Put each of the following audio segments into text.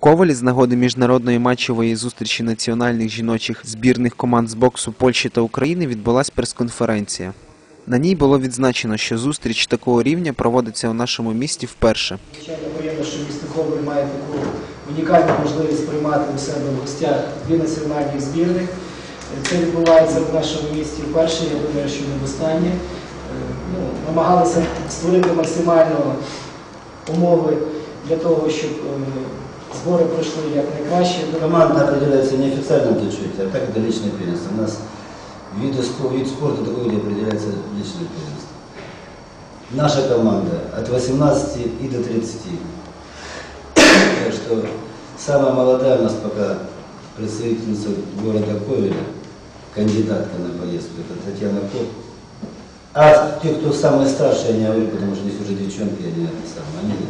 Ковалі з нагоди міжнародної матчової зустрічі національних жіночих збірних команд з боксу Польщі та України відбулася прес-конференція. На ній було відзначено, що зустріч такого рівня проводиться у нашому місті вперше. Звичайно, приємно, що місто Коваль має таку унікальну можливість приймати у себе в гостях дві національні збірних. Це відбувається в нашому місті вперше, я думаю, що не востаннє. Е, Ну, намагалися створити максимально умови для того, щоб е, збори пройшли якнайкраще. Команда определяется не официальным зачете, а так это личное первенство. У нас вид спорта такой, где определяется личное первенство. Наша команда от 18 и до 30. Так что самая молодая у нас пока представительница города Ковеля, кандидатка на поездку, это Татьяна Коп. А те, кто самые старшие, я не говорю, потому что здесь уже девчонки, они, это самое, они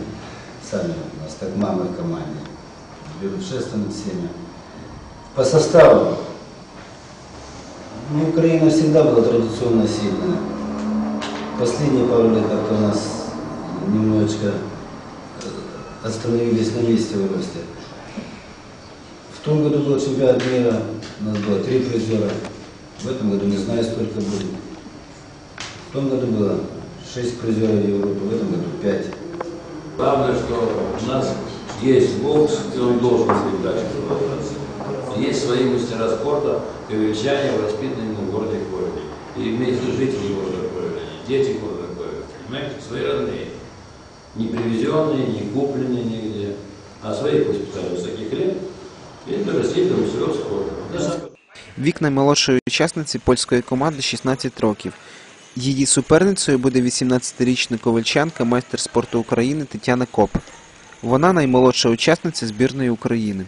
сами у нас как мамы в команде берут шесть над всеми. По составу, ну, Украина всегда была традиционно сильная. Последние пару лет как-то у нас немножечко э, остановились на месте в росте. В том году был чемпионат мира, у нас было три призера. В этом году не знаю, сколько будет. В том году было шесть призеров Европы, в этом году есть бокс, и он должен всегда продолжаться. Есть свои мастера спорта, ковельчане, воспитанные в городе Ковеле. И имеется в виду жители города Ковеля, дети города Ковеля. Понимаете, свои родные. Не привезенные, не купленные нигде, а своих воспитали с таких лет. И дорастили до мастеров спорта. Да. Вік наймолодшої учасниці польської команди 16 років. Її суперницею буде 18-річна ковальчанка, майстер спорту України Тетяна Коп. Вона наймолодша учасниця збірної України.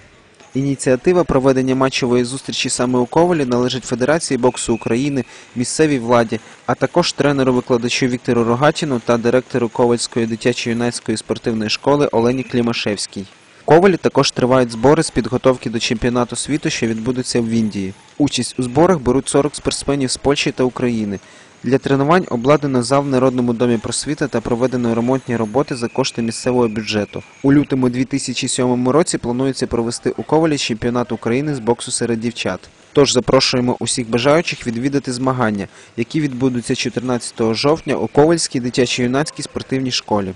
Ініціатива проведення матчової зустрічі саме у Ковалі належить Федерації боксу України, місцевій владі, а також тренеру-викладачу Віктору Рогатіну та директору Ковальської дитячо-юнацької спортивної школи Олені Клімашевській. Ковалі також тривають збори з підготовки до чемпіонату світу, що відбудеться в Індії. Участь у зборах беруть 40 спортсменів з Польщі та України. Для тренувань обладнано зал в Народному домі просвіти та проведено ремонтні роботи за кошти місцевого бюджету. У лютому 2007 році планується провести у Ковалі чемпіонат України з боксу серед дівчат. Тож запрошуємо усіх бажаючих відвідати змагання, які відбудуться 14 жовтня у Ковальській дитячо-юнацькій спортивній школі.